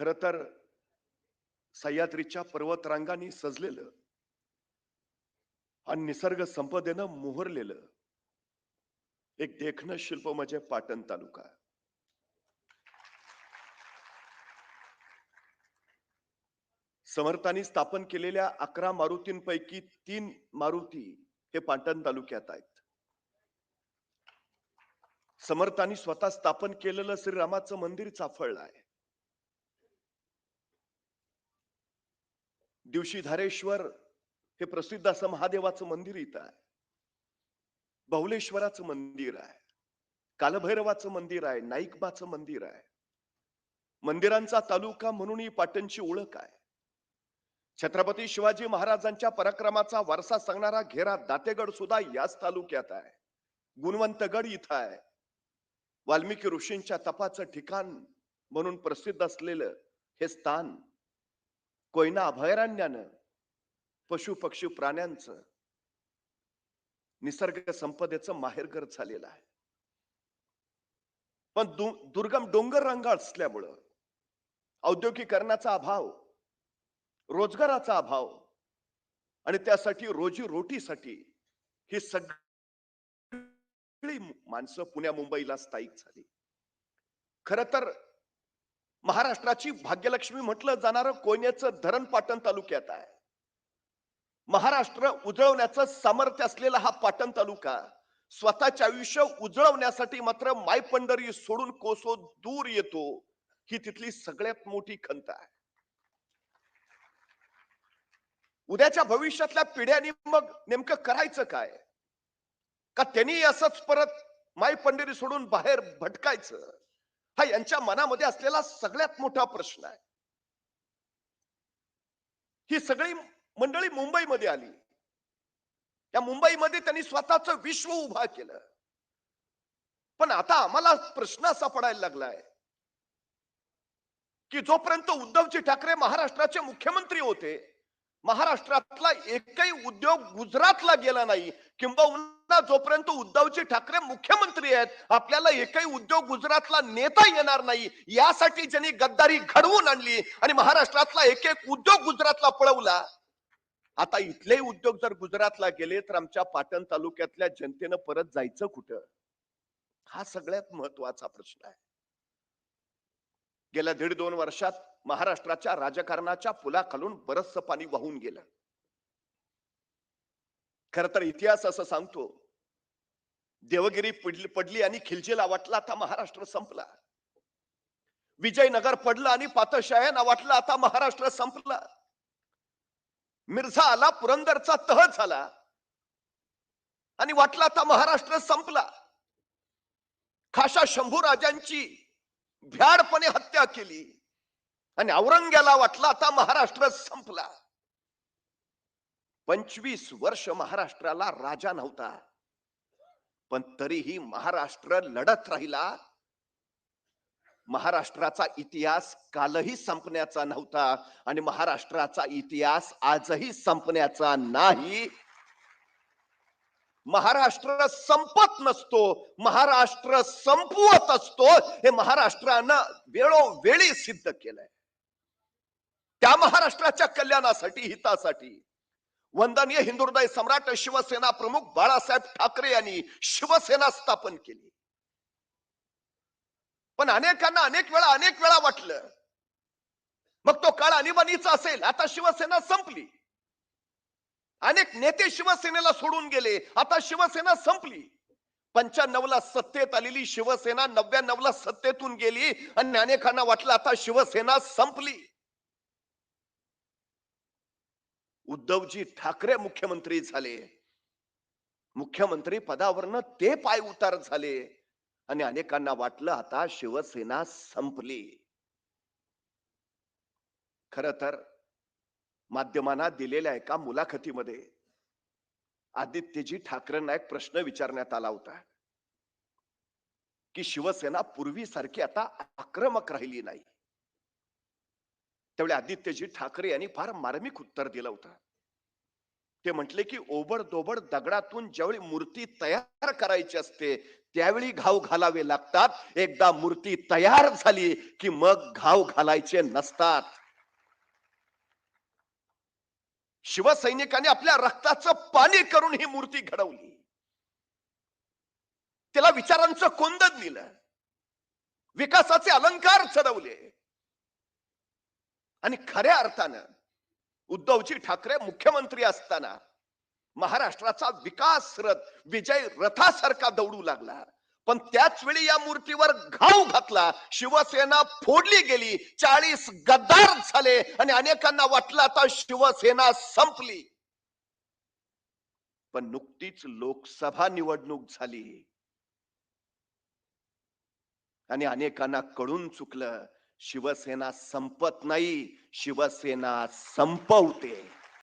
खर तर सह्याद्रीच्या पर्वतरांगांनी सजलेलं आणि निसर्ग संपदेनं मोहरलेलं एक देखणं शिल्प म्हणजे पाटण तालुका. समर्थांनी स्थापन केलेल्या अकरा मारुतींपैकी तीन मारुती हे पाटण तालुक्यात आहेत. समर्थांनी स्वतः स्थापन केलेलं श्रीरामाचं मंदिर चाफळलं आहे. दिवशी धारेश्वर हे प्रसिद्ध असं महादेवाचं मंदिर इथं आहे. बहुलेश्वराचं मंदिर आहे. कालभैरवाचं मंदिर आहे. नाईकबाचं मंदिर आहे. मंदिरांचा तालुका म्हणून ही पाटणची ओळख आहे. छत्रपती शिवाजी महाराजांच्या पराक्रमाचा वारसा सांगणारा घेरा दातेगड सुद्धा याच तालुक्यात आहे. गुणवंतगड इथं आहे. वाल्मिकी ऋषींच्या तपाचं ठिकाण म्हणून प्रसिद्ध असलेलं हे स्थान कोयना अभयारण्यानं पशु पक्षी प्राण्यांचं निसर्ग संपदेचं माहेरघर झालेलं आहे. पण दु- दुर्गम डोंगर रंगाळ असल्यामुळं औद्योगिकरणाचा अभाव रोजगाराचा अभाव आणि त्यासाठी रोजी रोटीसाठी ही सगळी माणसं पुण्या मुंबईला स्थायिक झाली. खर तर महाराष्ट्राची भाग्यलक्ष्मी म्हटलं जाणारं कोयनेचं धरण पाटण तालुक्यात आहे. महाराष्ट्र उजळवण्याचं सामर्थ्य असलेला हा पाटण तालुका स्वतःचे आयुष्य उजळवण्यासाठी मात्र माय पंढरी सोडून कोसो दूर येतो ही तिथली सगळ्यात मोठी खंत आहे. उद्याच्या भविष्यातल्या पिढ्यांनी मग नेमकं करायचं काय? का त्यांनी असंच परत माय पंढरी सोडून बाहेर भटकायचं? हा यांच्या मनामध्ये असलेला सगळ्यात मोठा प्रश्न आहे. ही सगळी मंडळी मुंबईमध्ये आली. या मुंबईमध्ये त्यांनी स्वतःच विश्व उभा केलं. पण आता आम्हाला प्रश्न असा पडायला लागलाय की जोपर्यंत उद्धवजी ठाकरे महाराष्ट्राचे मुख्यमंत्री होते महाराष्ट्रातला एकही उद्योग गुजरातला गेला नाही. किंबहुना जोपर्यंत उद्धवजी ठाकरे मुख्यमंत्री आहेत आपल्याला एकही उद्योग गुजरातला नेता येणार नाही. यासाठी ज्यांनी गद्दारी घडवून आणली आणि महाराष्ट्रातला एक एक उद्योग गुजरातला पळवला. आता इथले उद्योग जर गुजरातला गेले तर आमच्या पाटण तालुक्यातल्या जनतेनं परत जायचं कुठं? हा सगळ्यात महत्त्वाचा प्रश्न आहे. गेल्या दीड दोन वर्षात महाराष्ट्राच्या राजकारणाच्या पुलाखालून बरचस पाणी वाहून गेलं. खर तर इतिहास असं सांगतो देवगिरी पडली पडली आणि खिलजीला वाटला आता महाराष्ट्र संपला. विजयनगर पडलं आणि पातशायाना वाटलं आता महाराष्ट्र संपला. मिर्झा आला पुरंदरचा तह झाला आणि वाटला आता महाराष्ट्र संपला. खाशा शंभू राजांची भ्याडपणे हत्या केली. आणि औरंग्याला वाटला आता महाराष्ट्र संपला. पंचवीस वर्ष महाराष्ट्राला राजा नव्हता. पण तरीही महाराष्ट्र लढत राहिला. महाराष्ट्राचा इतिहास कालही संपण्याचा नव्हता. आणि महाराष्ट्राचा इतिहास आजही संपण्याचा नाही. महाराष्ट्र संपत नसतो महाराष्ट्र संपवत असतो हे महाराष्ट्रानं वेळोवेळी सिद्ध केलंय. त्या महाराष्ट्राच्या कल्याणासाठी हितासाठी वंदनीय हिंदुहृदय सम्राट शिवसेना प्रमुख बाळासाहेब ठाकरे यांनी शिवसेना स्थापन केली. पण अनेकांना अनेक वेळा अनेक वेळा वाटलं मग तो काळ आणीबाणीचा असेल आता शिवसेना संपली. अनेक नेते शिवसेनेला सोडून गेले. आता शिवसेना संपली. पंच्याण्णवला सत्तेत आलेली शिवसेना नव्याण्णवला सत्तेतून गेली आणि अनेकांना वाटलं आता शिवसेना संपली. उद्धवजी ठाकरे मुख्यमंत्री झाले. मुख्यमंत्री पदावरनं ते पाय उतार झाले आणि अनेकांना वाटलं आता शिवसेना संपली. खर तर माध्यमांना दिलेल्या एका मुलाखतीमध्ये आदित्यजी ठाकरेंना एक प्रश्न विचारण्यात आला होता की शिवसेना पूर्वीसारखी आता आक्रमक राहिली नाही. त्यावेळी आदित्यजी ठाकरे यांनी फार मार्मिक उत्तर दिलं होतं. ते म्हटले की ओबड दोबड दगडातून ज्यावेळी मूर्ती तयार करायची असते त्यावेळी घाव घालावे लागतात. एकदा मूर्ती तयार झाली की मग घाव घालायचे नसतात. शिवसैनिकांनी आपल्या रक्ताचं पाणी करून ही मूर्ती घडवली. त्याला विचारांचं कोंदन दिलं. विकासाचे अलंकार चढवले. आणि खऱ्या अर्थानं उद्धवजी ठाकरे मुख्यमंत्री असताना महाराष्ट्राचा विकास रथ विजय रथासारखा दौडू लागला. पण त्याच वेळी या मूर्तीवर घाव घातला. शिवसेना फोडली गेली. चाळीस गद्दार झाले आणि अनेकांना वाटलं आता शिवसेना संपली. पण नुकतीच लोकसभा निवडणूक झाली. आणि अनेकांना कळून चुकलं शिवसेना संपत नाही शिवसेना संपवते.